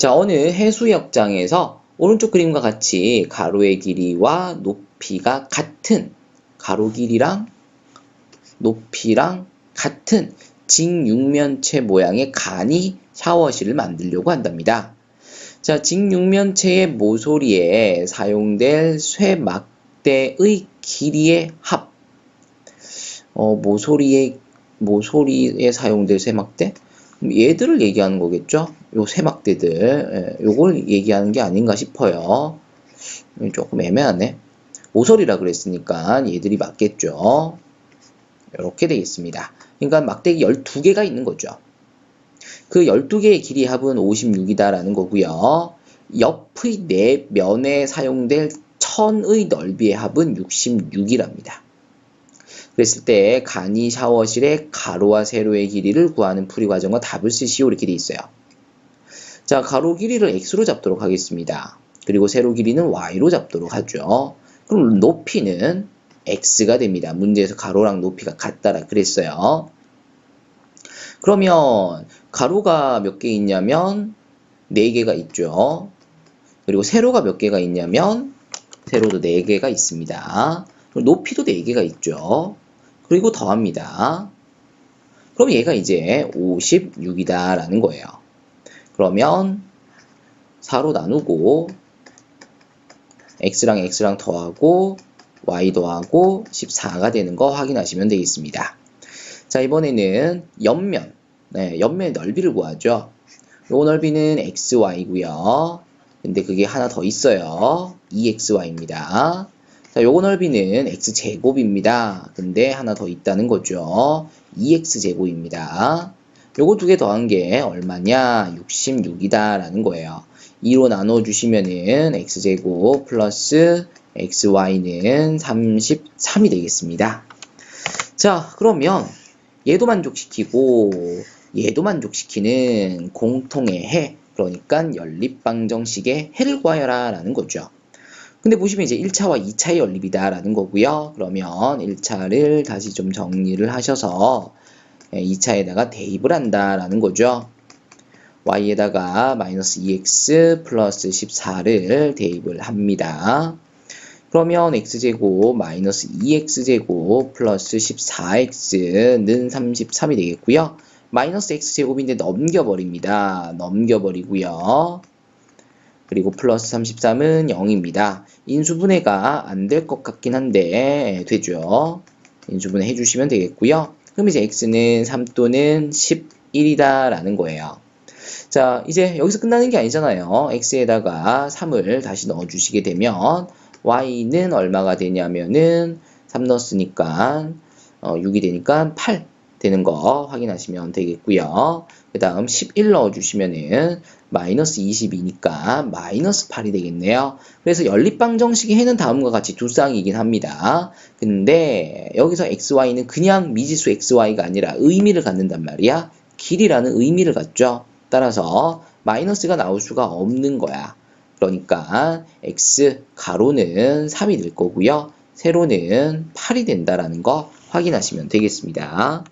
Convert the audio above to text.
자, 어느 해수욕장에서 오른쪽 그림과 같이 가로의 길이와 높이가 같은 가로 길이랑 높이랑 같은 직육면체 모양의 간이 샤워실을 만들려고 한답니다. 자, 직육면체의 모서리에 사용될 쇠막대의 길이의 합. 어, 모서리에, 모서리에 사용될 쇠막대? 얘들을 얘기하는 거겠죠? 요 쇠막대들. 예, 요걸 얘기하는 게 아닌가 싶어요. 조금 애매하네. 모서리라 그랬으니까 얘들이 맞겠죠. 이렇게 되겠습니다. 그러니까 막대기 12개가 있는 거죠. 그 12개의 길이 합은 56이다라는 거고요. 옆의 네 면에 사용될 천의 넓이의 합은 66이랍니다. 그랬을 때 간이 샤워실의 가로와 세로의 길이를 구하는 풀이 과정과 답을 쓰시오 이렇게 돼 있어요. 자, 가로 길이를 x로 잡도록 하겠습니다. 그리고 세로 길이는 y로 잡도록 하죠. 그럼 높이는 x가 됩니다. 문제에서 가로랑 높이가 같다라 그랬어요. 그러면 가로가 몇 개 있냐면 4개가 있죠. 그리고 세로가 몇 개가 있냐면 세로도 4개가 있습니다. 높이도 4개가 있죠. 그리고 더합니다. 그럼 얘가 이제 56이다 라는 거예요. 그러면 4로 나누고 x랑 x랑 더하고 y 더하고 14가 되는 거 확인하시면 되겠습니다. 자 이번에는 옆면 네, 옆면의 넓이를 구하죠. 요 넓이는 xy고요. 근데 그게 하나 더 있어요. 2xy입니다. 자, 요거 넓이는 x제곱입니다. 근데 하나 더 있다는 거죠. 2x제곱입니다. 요거 두 개 더한 게 얼마냐? 66이다 라는 거예요. 2로 나눠주시면은 x제곱 플러스 xy는 33이 되겠습니다. 자, 그러면 얘도 만족시키고 얘도 만족시키는 공통의 해, 그러니까 연립방정식의 해를 구하여라 라는 거죠. 근데 보시면 이제 1차와 2차의 연립이다 라는 거고요. 그러면 1차를 다시 좀 정리를 하셔서 2차에다가 대입을 한다 라는 거죠. y에다가 마이너스 2x 플러스 14를 대입을 합니다. 그러면 x제곱 마이너스 2x제곱 플러스 14x는 33이 되겠고요. 마이너스 x제곱인데 넘겨버립니다. 넘겨버리고요. 그리고 플러스 33은 0입니다. 인수분해가 안 될 것 같긴 한데 되죠. 인수분해 해주시면 되겠고요. 그럼 이제 x는 3 또는 11이다 라는 거예요. 자 이제 여기서 끝나는 게 아니잖아요. x에다가 3을 다시 넣어주시게 되면 y는 얼마가 되냐면은 3 넣었으니까 어, 6이 되니까 8 되는 거 확인하시면 되겠고요. 그 다음 11 넣어주시면은 마이너스 22니까 마이너스 8이 되겠네요. 그래서 연립방정식의 해는 다음과 같이 두 쌍이긴 합니다. 근데 여기서 xy는 그냥 미지수 xy가 아니라 의미를 갖는단 말이야. 길이라는 의미를 갖죠. 따라서 마이너스가 나올 수가 없는 거야. 그러니까 x 가로는 3이 될 거고요. 세로는 8이 된다라는 거 확인하시면 되겠습니다.